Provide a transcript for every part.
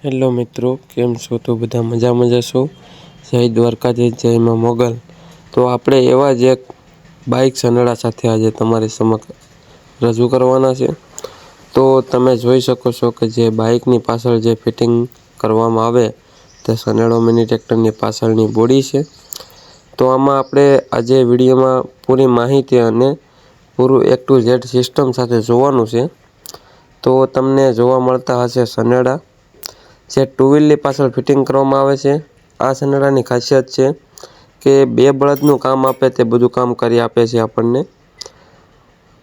Hello મિત્રો, કેમ છો? તો બધા મજા મજા છો જય દ્વારકાધીશ, જય માં મોગલ. તો આપણે એવા જ એક બાઇક સનડા સાથે આજે તમારી સમક્ષ રજૂ કરવાના છે. તો તમે જોઈ શકો છો કે જે બાઇકની પાછળ જે ફિટિંગ કરવામાં આવે, તે સનેડો મિની ટ્રેક્ટરની પાછળની બોડી છે. તો આમાં આપણે આજે વિડીયોમાં પૂરી માહિતી અને પૂરું એક ટુ ઝેડ સિસ્ટમ સાથે જોવાનું છે. તો તમને જોવા મળતા હશે સનેડા. જે ટુ વ્હીલની પાછળ ફિટિંગ કરવામાં આવે છે. આ સનેડાની ખાસિયત છે કે બે બળદનું કામ આપે તે બધું કામ કરી આપે છે આપણને.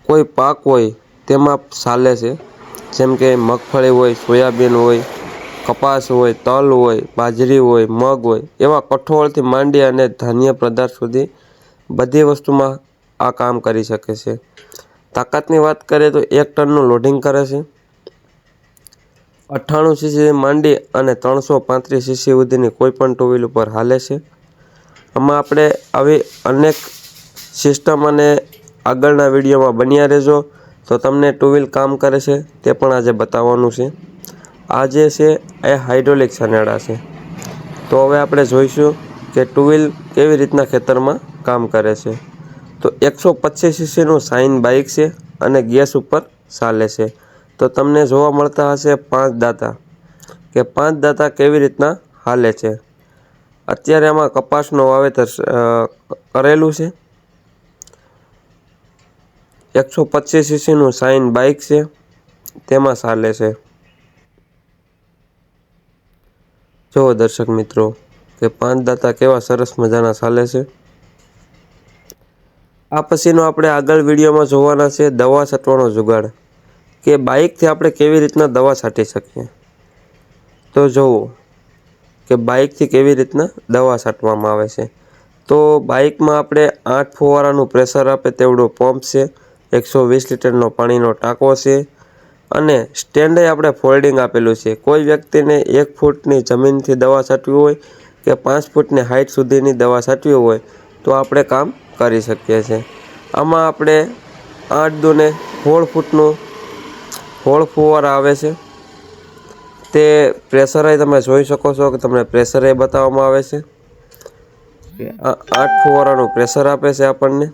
કોઈ પાક હોય તેમાં ચાલે છે. જેમ કે મગફળી હોય, સોયાબીન હોય, કપાસ હોય, તલ હોય, બાજરી હોય, મગ હોય, એવા કઠોળથી માંડી અને ધાન્ય પદાર્થ સુધી બધી વસ્તુમાં આ કામ કરી શકે છે. તાકાતની વાત કરીએ તો એક ટનનું લોડિંગ કરે છે. અઠ્ઠાણું સીસી માંડી અને ત્રણસો પાંત્રીસ સીસી સુધીની કોઈપણ ટુ વ્હીલ ઉપર હાલે છે. આમાં આપણે આવી અનેક સિસ્ટમ અને આગળના વિડીયોમાં બન્યા રહેજો. તો તમને ટુ વ્હીલ કામ કરે છે, તે પણ આજે બતાવવાનું છે. આ જે છે, એ હાઇડ્રોલિક સનેડા છે. તો હવે આપણે જોઈશું કે ટુ વ્હીલ કેવી રીતના ખેતરમાં કામ કરે છે. તો એકસો પચીસ સીસીનું સાઇન બાઇક છે અને ગેસ ઉપર ચાલે છે. તો તમને જોવા મળતા હશે પાંચ દાતા. કે પાંચ દાતા કેવી રીતના હાલે છે? અત્યારે આમાં કપાસનું વાવેતર કરેલું છે. એકસો પચીસ સીસીનું સાઇન બાઇક છે. તેમાં ચાલે છે. જુઓ દર્શક મિત્રો, કે પાંચ દાતા કેવા સરસ મજાના ચાલે છે. આ પછીનો આપણે આગળ વિડીયોમાં જોવાના છે દવા છટવાનો જુગાડ. કે બાઇકથી આપણે કેવી રીતના દવા છાંટી શકીએ? તો જુઓ કે બાઇકથી કેવી રીતના દવા છાંટવામાં આવે છે. તો બાઇકમાં આપણે આઠ ફુવારાનું પ્રેશર આપે તેવડો પંપ છે, એકસો વીસ લીટરનો પાણીનો ટાંકો છે અને સ્ટેન્ડે આપણે ફોલ્ડિંગ આપેલું છે. કોઈ વ્યક્તિને એક ફૂટની જમીનથી દવા છાંટવી હોય કે પાંચ ફૂટની હાઇટ સુધીની દવા છાંટવી હોય તો આપણે કામ કરી શકીએ છીએ. આમાં આપણે આઠ દોને સોળ ફૂટનું સોળ ફુવારા આવે છે. તે પ્રેશરે તમે જોઈ શકો છો કે તમને પ્રેશરે બતાવવામાં આવે છે. આઠ ફુવારાનું પ્રેશર આપે છે આપણને.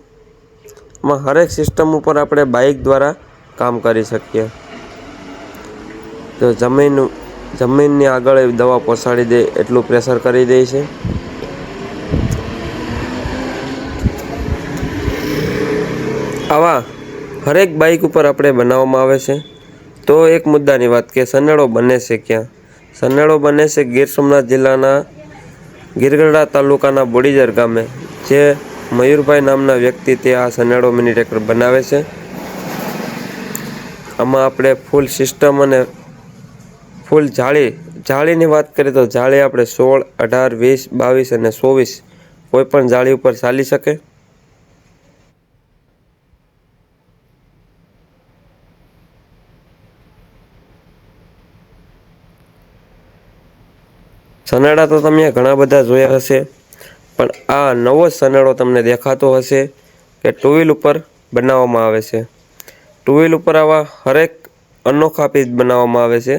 માં હરેક સિસ્ટમ ઉપર આપણે બાઇક દ્વારા કામ કરી શકીએ. તો જમીન, જમીનની આગળ દવા પહોંચાડી દે, એટલું પ્રેશર કરી દે છે. આવા હરેક બાઇક ઉપર આપણે બનાવવામાં આવે છે. તો એક મુદ્દાની વાત કે સનેડો બને છે ક્યાં? સનેડો બને છે ગીર સોમનાથ જિલ્લાના ગીરગઢડા તાલુકાના બોડીજર ગામે, જે મયુરભાઈ નામના વ્યક્તિ તે આ સનેડો મિની ટ્રેક્ટર બનાવે છે. આમાં આપણે ફૂલ સિસ્ટમ અને ફૂલ જાળી, જાળીની વાત કરીએ તો જાળી આપણે સોળ, અઢાર, વીસ, બાવીસ અને ચોવીસ કોઈપણ જાળી ઉપર ચાલી શકે. સનેડા તો તમે ઘણા બધા જોયા હશે, પણ આ નવો સનાડો તમને દેખાતો હશે કે ટુ વ્હીલ ઉપર બનાવવામાં આવે છે. ટુ વ્હીલ ઉપર આવા હરેક અનોખા પીસ બનાવવામાં આવે છે.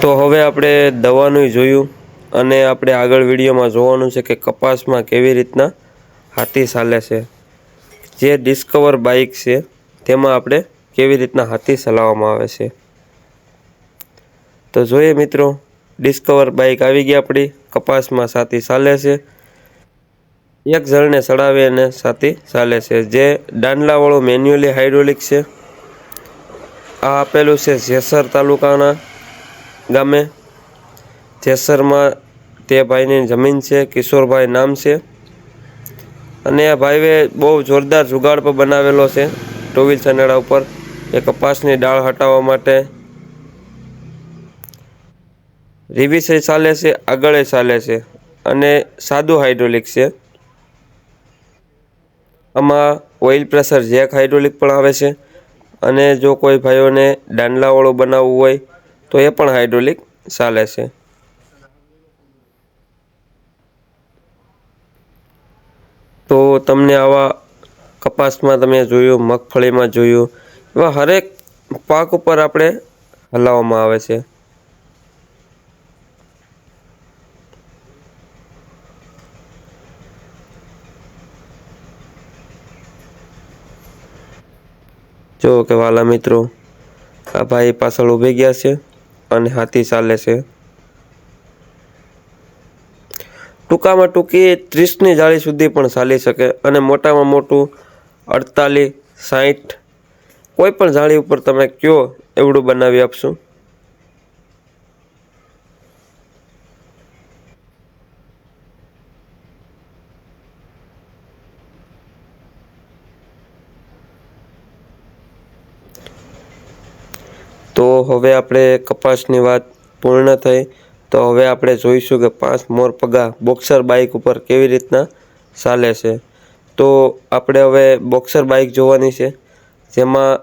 તો હવે આપણે દવાનું જોયું, અને આપણે આગળ વિડીયોમાં જોવાનું છે કે કપાસમાં કેવી રીતના હાથી ચાલે છે. જે ડિસ્કવર બાઇક છે, તેમાં આપણે કેવી રીતના હાથી ચલાવવામાં આવે છે. તો જોઈએ મિત્રો ડિસ્કવર બાઇક આવી ગઈ આપણી, કપાસમાં સાથી ચાલે છે. એક જણને ચડાવી અને સાથી ચાલે છે. જે ડાંડલાવાળું મેન્યુઅલી હાઇડ્રોલિક છે. આ આપેલું છે જેસર તાલુકાના ગામે. જેસરમાં તે ભાઈની જમીન છે, કિશોરભાઈ નામ છે. અને આ ભાઈએ બહુ જોરદાર જુગાડ પણ બનાવેલો છે. ટુ વ્હીલ સનેડા ઉપર. એ કપાસની ડાળ હટાવવા માટે. રિવિસે ચાલે છે, આગળ ચાલે છે. અને સાદું હાઇડ્રોલિક છે. આમાં ઓઇલ પ્રેશર જેક હાઇડ્રોલિક પણ આવે છે. અને જો કોઈ ભાઈઓને ડાંડલાવાળું બનાવવું હોય, તો એ પણ હાઇડ્રોલિક ચાલે છે. તો તમને આવા કપાસમાં તમે જોયું, મગફળીમાં જોયું, એવા હરેક પાક ઉપર આપણે હલાવવામાં આવે છે. જો કે વાલા મિત્રો, આ ભાઈ પાછળ ઊભી ગયા છે અને હાથી ચાલે છે. ટૂંકામાં ટૂંકી ત્રીસની જાળી સુધી પણ ચાલી શકે અને મોટામાં મોટું અડતાલીસ સાઠ કોઈ પણ જાળી ઉપર તમે કયો એવડું બનાવી આપશું? તો હવે આપણે કપાસની વાત પૂર્ણ થઈ. તો હવે આપણે જોઈશું કે પાંચ મોરપગા બોક્સર બાઇક ઉપર કેવી રીતના ચાલે છે. તો આપણે હવે બોક્સર બાઇક જોવાની છે, જેમાં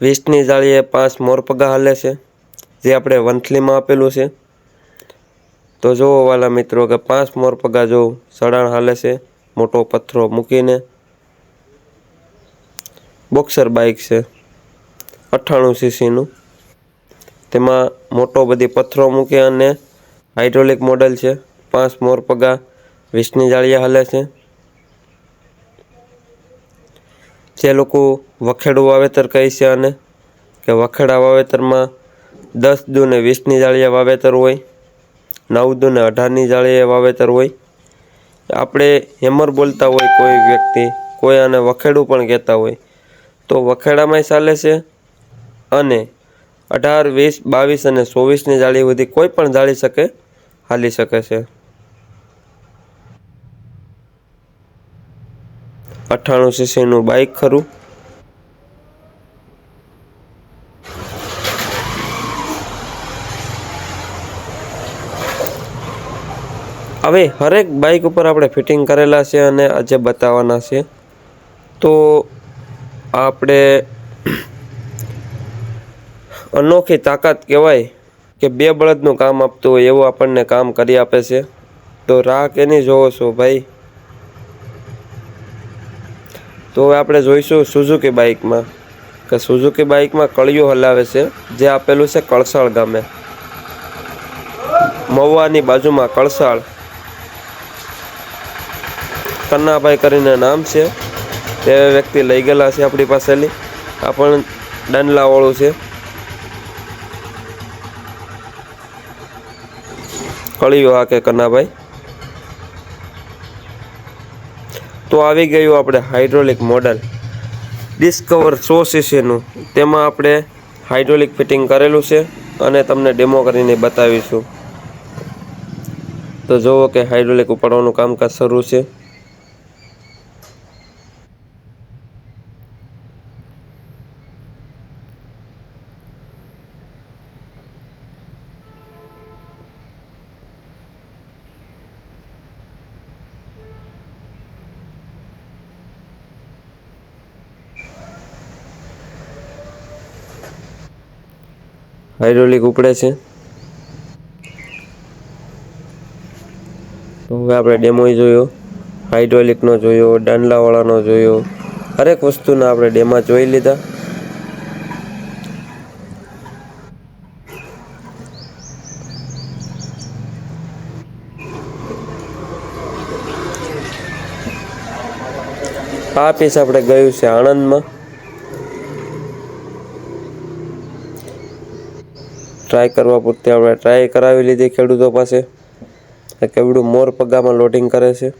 વીસની જાળીએ પાંચ મોરપગા હાલે છે, જે આપણે વંથલીમાં આપેલું છે. તો જુઓ વાલા મિત્રો કે પાંચ મોરપગા જો સડાણ હાલે છે, મોટો પથ્થરો મૂકીને. બોક્સર બાઇક છે, અઠ્ઠાણું સીસીનું. તેમાં મોટો બધી પથ્થરો મૂકે અને હાઇડ્રોલિક મોડલ છે, પાંચ મોરપગા વીસની જાળિયા હાલે છે. જે લોકો વખેડું વાવેતર કહે છે અને કે વખેડા વાવેતરમાં દસ દુ ને વીસની જાળીએ વાવેતર હોય, નવ દુ ને અઢારની જાળીએ વાવેતર હોય. આપણે હેમર બોલતા હોય કોઈ વ્યક્તિ, કોઈ આને વખેડું પણ કહેતા હોય. તો વખેડામાંય ચાલે છે અને અઢાર, વીસ, બાવીસ અને ચોવીસની જાળી સુધી કોઈ પણ જાળી શકે હાલી શકે છે. અઠ્ઠાણું સીસીનું બાઇક ખરું. હવે હરેક બાઇક ઉપર આપણે ફિટિંગ કરેલા છે અને આજે બતાવવાના છે. તો આપણે અનોખી તાકાત કહેવાય કે બે બળદનું કામ આપતું હોય એવું આપણને કામ કરી આપે છે? તો રાહ કેની જોવો છો ભાઈ? તો હવે આપણે જોઈશું સુઝુકી બાઇકમાં કે સુઝુકી બાઇકમાં કળિયું હલાવે છે, જે આપેલું છે કળસાળ ગામે. મહુવાની બાજુમાં કળસાળ. કન્નાભાઈ કરીને નામ છે. તે વ્યક્તિ લઈ ગયેલા છે આપણી પાસેની આ પણ ડંડલાવાળું છે. કળિયો આ કે કન્નાભાઈ તો આવી ગયું આપણે હાઇડ્રોલિક મોડલ ડિસ્કવર સો સીસીનું તેમાં આપણે હાઇડ્રોલિક ફિટિંગ કરેલું છે અને તમને ડેમો કરીને બતાવીશું. તો જુઓ કે હાઇડ્રોલિક ઉપાડવાનું કામકાજ શરૂ છે. હાઇડ્રોલિક ઉપડે છે. તો હવે આપણે ડેમો જોયો. હાઇડ્રોલિકનો જોયો ડાંડલાવાળાનો જોયો. હરેક વસ્તુના આપણે ડેમા જોઈ લીધા. આ પીસ આપણે ગયું છે આણંદમાં. ટ્રાય કરવા પૂરતી આપણે ટ્રાય કરાવી લીધી ખેડૂતો પાસે. કેવડું મોર પગામાં લોડિંગ કરે છે.